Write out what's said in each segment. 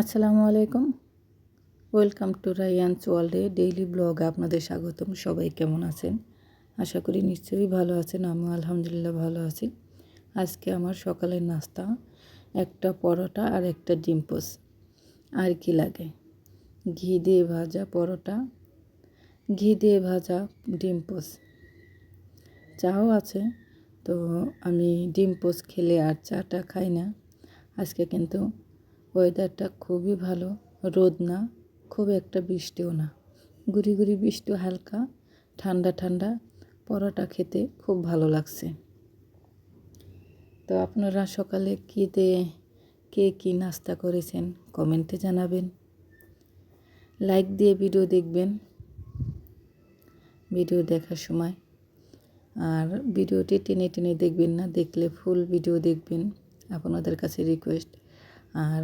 আসসালামু আলাইকুম। Welcome to রায়ানস ওয়ার্ল্ডে ডেইলি ব্লগ আপনাদের স্বাগতম। সবাই কেমন আছেন? আশা করি নিশ্চয়ই ভালো আছেন। আমিও আলহামদুলিল্লাহ ভালো আছি। আজকে আমার সকালের নাস্তা, একটা পরোটা আর একটা ডিম পোস। আর কি লাগে? ঘি দিয়ে ভাজা পরোটা, ঘি দিয়ে ভাজা ডিম পোস। চাও আছে, তো আমি ডিম পোস খেলে আর চাটা খাই না। আজকে কিন্তু ওয়েদারটা খুবই ভালো, রোদ না, খুব একটা বৃষ্টিও না। গুড়ি গুড়ি বৃষ্টি হালকা, ঠান্ডা ঠান্ডা, পরোটা খেতে খুব ভালো লাগছে। তো আপনারা সকালে কী দিয়ে কে কী নাস্তা করেছেন কমেন্টে জানাবেন। লাইক দিয়ে ভিডিও দেখবেন ভিডিও দেখার সময়। আর ভিডিওটি টেনে টেনে দেখবেন না, দেখলে ফুল ভিডিও দেখবেন, আপনাদের কাছে রিকোয়েস্ট আর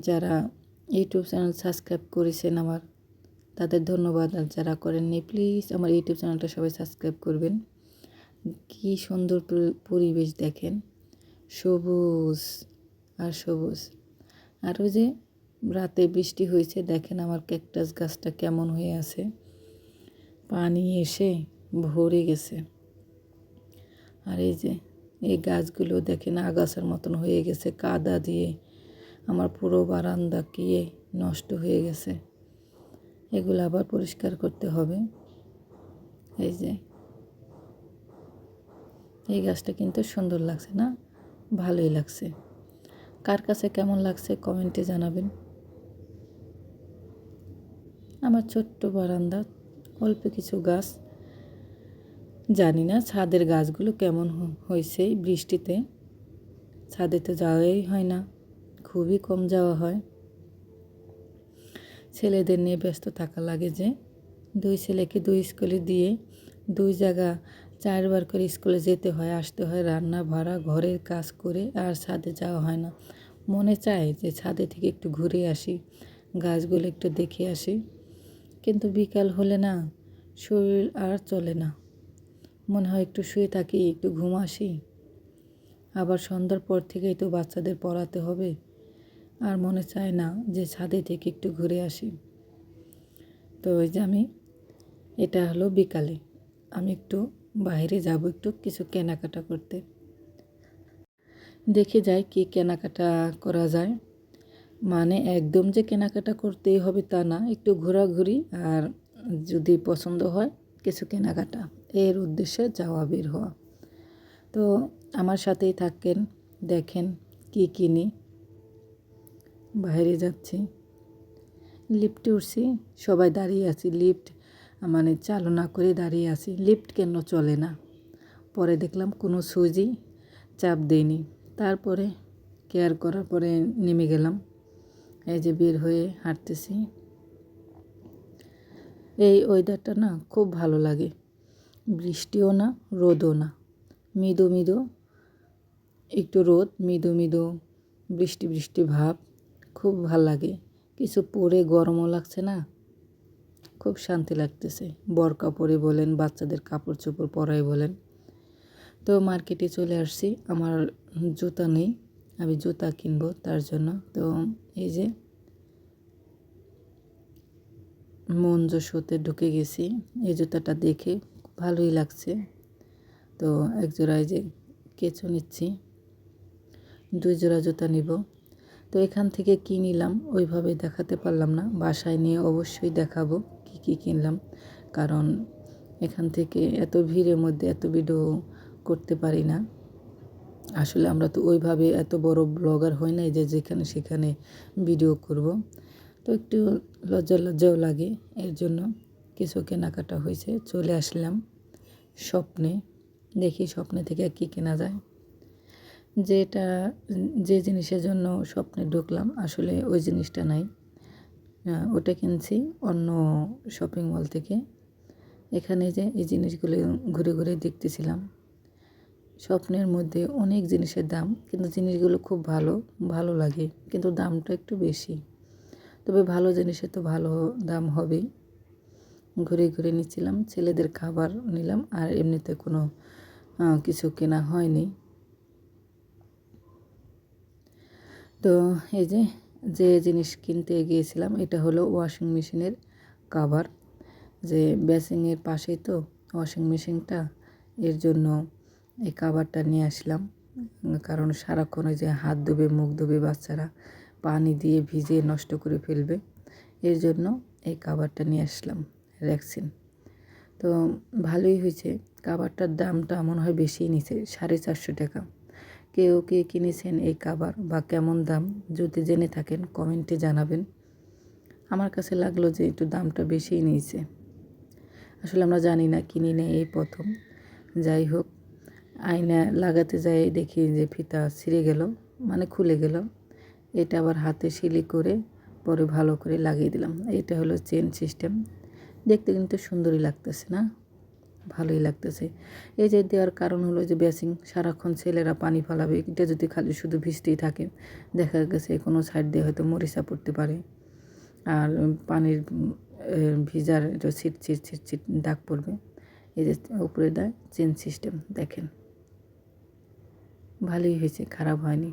যারা ইউটিউব চ্যানেল সাবস্ক্রাইব করেছেন আমার, তাদের ধন্যবাদ। আর যারা করেননি প্লিজ আমার ইউটিউব চ্যানেলটা সবাই সাবস্ক্রাইব করবেন। কি সুন্দর পরিবেশ দেখেন। সবুজ, আর সবুজ। আর ওই যে রাতে বৃষ্টি হয়েছে, দেখেন আমার ক্যাকটাস গাছটা কেমন হয়ে আছে। পানি এসে ভরে গেছে। আর এই যে, এই গাছগুলো দেখেন আগাছার মতন হয়ে গেছে, কাদা দিয়ে। আমার পুরো বারান্দা কিয়ে নষ্ট হয়ে গেছে। এগুলো আবার পরিষ্কার করতে হবে। এই যে। এই গাছটা কিন্তু সুন্দর লাগছে না? ভালোই লাগছে। কার কাছে কেমন লাগছে কমেন্টে জানাবেন। আমার ছোট্ট বারান্দা, অল্প কিছু গাছ। জানি না ছাদের গাছগুলো কেমন হয়েছে বৃষ্টিতে। ছাদে তো যাওয়াই হয় না। খুবই কম যাওয়া হয়। ছেলেদের নিয়ে ব্যস্ত থাকা লাগে যে, দুই ছেলেকে দুই স্কুলে দিয়ে দুই জায়গা চারবার করে স্কুলে যেতে হয়, আসতে হয়, রান্না ভাড়া, ঘরের কাজ করে আর ছাদে যাওয়া হয় না। মনে চায় যে ছাদে থেকে একটু ঘুরে আসি, গাছগুলো একটু দেখে আসি। কিন্তু বিকাল হলে না, শরীর আর চলে না। মনে হয় একটু শুয়ে থাকি, একটু ঘুম আসি। আবার সন্ধ্যার পর থেকেই তো বাচ্চাদের পড়াতে হবে। আর মনে চায় না যে ছাদে থেকে একটু ঘুরে আসি। তো ওই যে আমি, এটা হলো বিকালে। আমি একটু বাইরে যাব একটু কিছু কেনাকাটা করতে। দেখে যাই কি কেনাকাটা করা যায়। মানে একদম যে কেনাকাটা করতেই হবে তা না, একটু ঘোরাঘুরি আর যদি পছন্দ হয় কিছু কেনাকাটা। এর উদ্দেশ্যে যাওয়া, বের হওয়া। তো আমার সাথেই থাকেন, দেখেন কি কিনি। বাইরে যাচ্ছি। লিফটে উঠছি, সবাই দাঁড়িয়ে আছি। লিফট মানে চালনা করে দাঁড়িয়ে আছি। লিফট কেন চলে না? পরে দেখলাম কোনো সুজি চাপ দেয়নি। তারপরে কেয়ার করার পরে নেমে গেলাম। এই যে বের হয়ে হাঁটতেছি। এই ওয়েদারটা না খুব ভালো লাগে। বৃষ্টিও না, রোদও না। মৃদু মৃদু, একটু রোদ, মৃদু মৃদু, বৃষ্টি বৃষ্টি ভাব। খুব ভালো লাগে। কিছু পরে গরমও লাগছে না। খুব শান্তি লাগতেছে। বরকা পরে বলেন, বাচ্চাদের কাপড় চোপড় পরাই বলেন। তো মার্কেটে চলে আসছি। আমার জুতা নেই। আমি জুতা কিনবো তার জন্য। তো এই যে মঞ্জ শোতে ঢুকে গেছি। এই জুতাটা দেখে ভালোই লাগছে। তো এক জোড়ায় যে কেঁচো নিচ্ছি। দুই জোড়া জুতা নিব। তো এখান থেকে কী নিলাম ওইভাবে দেখাতে পারলাম না। বাসায় নিয়ে অবশ্যই দেখাবো কি কি কিনলাম। কারণ এখান থেকে এত ভিড়ের মধ্যে এত ভিডিও করতে পারি না। আসলে আমরা তো ওইভাবে এত বড় ব্লগার হয় নাই যে যেখানে সেখানে ভিডিও করব। তো একটু লজ্জা লজ্জাও লাগে। এর জন্য কিছু কেনাকাটা হয়েছে। চলে আসলাম স্বপ্নে। দেখি স্বপ্নে থেকে কী কেনা যায়। যেটা যে জিনিসের জন্য স্বপ্নে ঢুকলাম, আসলে ওই জিনিসটা নাই। ওটা কিনছি অন্য শপিং মল থেকে। এখানে যে এই জিনিসগুলো ঘুরে ঘুরে দেখতেছিলাম। স্বপ্নের মধ্যে অনেক জিনিসের দাম, কিন্তু জিনিসগুলো খুব ভালো ভালো লাগে, কিন্তু দামটা একটু বেশি। তবে ভালো জিনিসের তো ভালো দাম হবেই। ঘুরে ঘুরে নিচ্ছিলাম, ছেলেদের খাবার নিলাম, আর এমনিতে কোনো কিছু কেনা হয়নি। তো এই যে যে জিনিস কিনতে গিয়েছিলাম, এটা হলো ওয়াশিং মেশিনের কাভার যে বেসিংয়ের পাশেই তো ওয়াশিং মেশিনটা এর জন্য এই কাভারটা নিয়ে আসলাম। কারণ সারাক্ষণ ওই যে হাত ধুবে, মুখ ধুবে বাচ্চারা, পানি দিয়ে ভিজিয়ে নষ্ট করে ফেলবে, এর জন্য এই কাভারটা নিয়ে আসলাম র্যাক্সিন তো ভালোই হয়েছে কাভারটার দামটা মনে হয় বেশিই নিছে, সাড়ে চারশো টাকা। কেউ কে কিনেছেন এই কাভার বা কেমন দাম যদি জেনে থাকেন, কমেন্টে জানাবেন। আমার কাছে লাগল যে একটু দামটা বেশিই নিয়েছে। আসলে আমরা জানি না কিনি না এই প্রথম। যাই হোক, আয়না লাগাতে যাই দেখি যে ফিতা ছিঁড়ে গেল মানে খুলে গেল। এটা আবার হাতে সিলি করে পরে ভালো করে লাগিয়ে দিলাম। এটা হলো চেন সিস্টেম দেখতে কিন্তু সুন্দরই লাগতেছে না? ভালোই লাগতেছে। এই যে দেওয়ার কারণ হলো যে বেসিং সারাক্ষণ ছেলেরা পানি ফালাবে, এটা যদি খালি শুধু ভিজতেই থাকে, দেখা গেছে কোনো সাইড দিয়ে হয়তো মরিচা পড়তে পারে। আর পানির ভিজার ছিট ছিট ছিট ছিট দাগ পড়বে। এই যে উপরে দেয় চেন সিস্টেম, দেখেন। ভালোই হয়েছে, খারাপ হয়নি।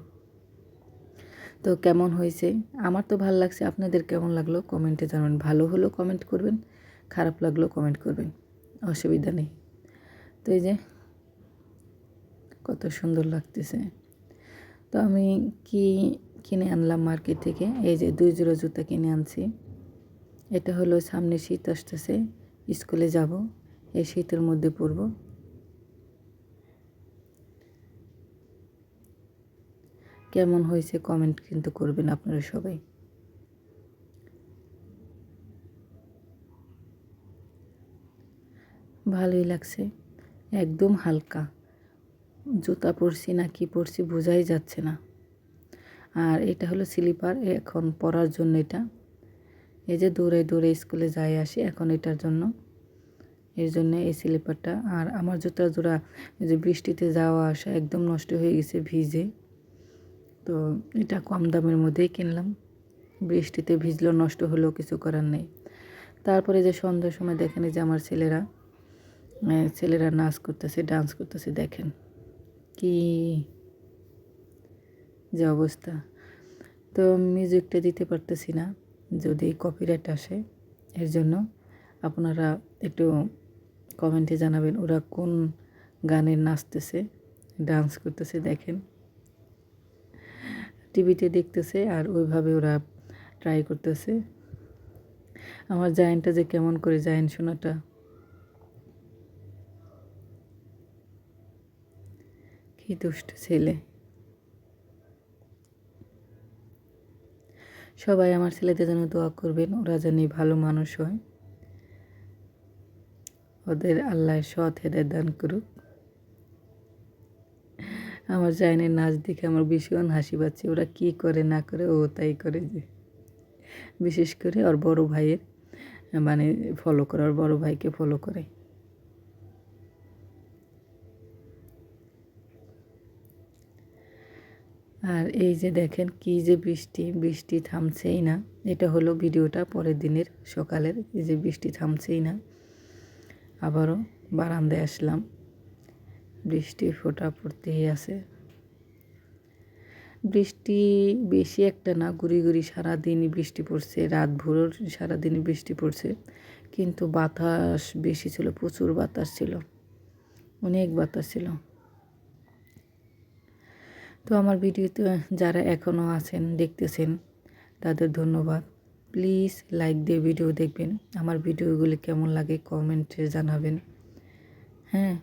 তো কেমন হয়েছে? আমার তো ভালো লাগছে, আপনাদের কেমন লাগল? কমেন্টে জানাবেন। ভালো হলেও কমেন্ট করবেন, খারাপ লাগলেও কমেন্ট করবেন। অসুবিধা নেই। তো এই যে কত সুন্দর লাগতেছে। তো আমি কি কিনে আনলাম মার্কেট থেকে? এই যে দুই জোড়া জুতা কিনে আনছি। এটা হলো সামনে শীত আসতেছে, স্কুলে যাব, এই শীতের মধ্যে পরব। কেমন হয়েছে কমেন্ট কিন্তু করবেন আপনারা সবাই। ভালোই লাগছে। একদম হালকা। জুতা পরছি না, কি পরছি বোঝাই যাচ্ছে না। আর এটা হলো স্লিপার, এখন পরার জন্য এটা। এই যে দৌড়ে দৌড়ে স্কুলে যাই আসি, এখন এটার জন্য। এর জন্য এই স্লিপারটা। আর আমার জুতা জোড়া যে বৃষ্টিতে যাওয়া আসা একদম নষ্ট হয়ে গেছে ভিজে। তো এটা কম দামের মধ্যেই কিনলাম। বৃষ্টিতে ভিজলেও নষ্ট হলেও কিছু করার নেই। তারপরে যে সন্ধ্যার সময় দেখেন যে আমার ছেলেরা ছেলেরা নাচ করতেছে ডান্স করতেছে, দেখেন। কি যে অবস্থা। তো মিউজিকটা দিতে পারতেছি না, যদি কপিরাইট আসে, এর জন্য আপনারা একটু কমেন্টে জানাবেন, ওরা কোন গানে নাচতেছে ডান্স করতেছে, দেখেন। টিভিতে দেখতেছে, আর ওইভাবে ওরা ট্রাই করতেছে। আমার জায়েনটা যে কেমন করে জায়েন শোনাটা কি দুষ্ট ছেলে। সবাই আমার ছেলেদের জন্য দোয়া করবেন, ওরা যেন ভালো মানুষ হয়। ওদের আল্লাহ সৎ হেদায় দান করুক। আমার জাইনের নাচ দেখে আমার ভীষণ হাসি পাচ্ছে, ওরা কি করে না করে, ও তাই করে যে। বিশেষ করে ওর বড় ভাইয়ের মানে ফলো করে, ওর বড় ভাইকে ফলো করে। আর এই যে দেখেন কি যে বৃষ্টি বৃষ্টি থামছেই না। এটা হলো ভিডিওটা পরের দিনের সকালের, এই যে বৃষ্টি থামছেই না। আবারও বারান্দায় আসলাম। বৃষ্টি ফোটা পড়তেই আছে। বৃষ্টি বেশি একটা না গুড়ি গুড়ি সারাদিনই বৃষ্টি পড়ছে, রাত ভোর সারাদিনই বৃষ্টি পড়ছে। কিন্তু বাতাস বেশি ছিল, প্রচুর বাতাস ছিল। অনেক বাতাস ছিল। তো আমার ভিডিওতে যারা এখনও আছেন, দেখতেছেন, তাদের ধন্যবাদ। প্লিজ লাইক দিয়ে ভিডিও দেখবেন। আমার ভিডিওগুলি কেমন লাগে কমেন্টে জানাবেন। হ্যাঁ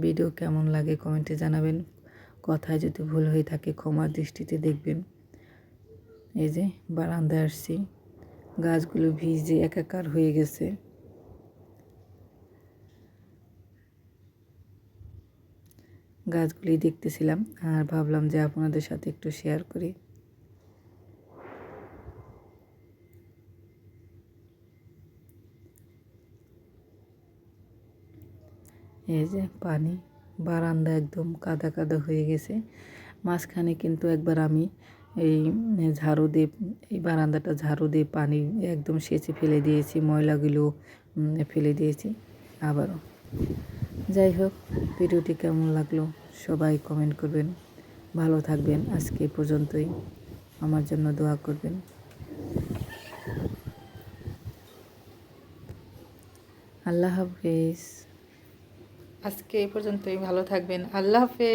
ভিডিও কেমন লাগে কমেন্টে জানাবেন। কথায় যদি ভুল হয়ে থাকে ক্ষমার দৃষ্টিতে দেখবেন। এই যে বারান্দায় আসছি। গাছগুলো ভিজে একাকার হয়ে গেছে। গাছগুলি দেখতেছিলাম আর ভাবলাম যে আপনাদের সাথে একটু শেয়ার করি। এই যে পানি বারান্দা একদম কাদা কাদা হয়ে গেছে। মাঝখানে কিন্তু একবার আমি এই ঝাড়ু দিয়ে, এই বারান্দাটা ঝাড়ু দিয়ে পানি একদম সেচে ফেলে দিয়েছি, ময়লাগুলো ফেলে দিয়েছি আবারও। যাই হোক, ভিডিওটি কেমন লাগল? সবাই কমেন্ট করবেন। ভালো থাকবেন। আজকে পর্যন্তই। আমার জন্য দোয়া করবেন। আল্লাহ হাফেজ। আজকে এই পর্যন্তই। ভালো থাকবেন। আল্লাহ হাফেজ।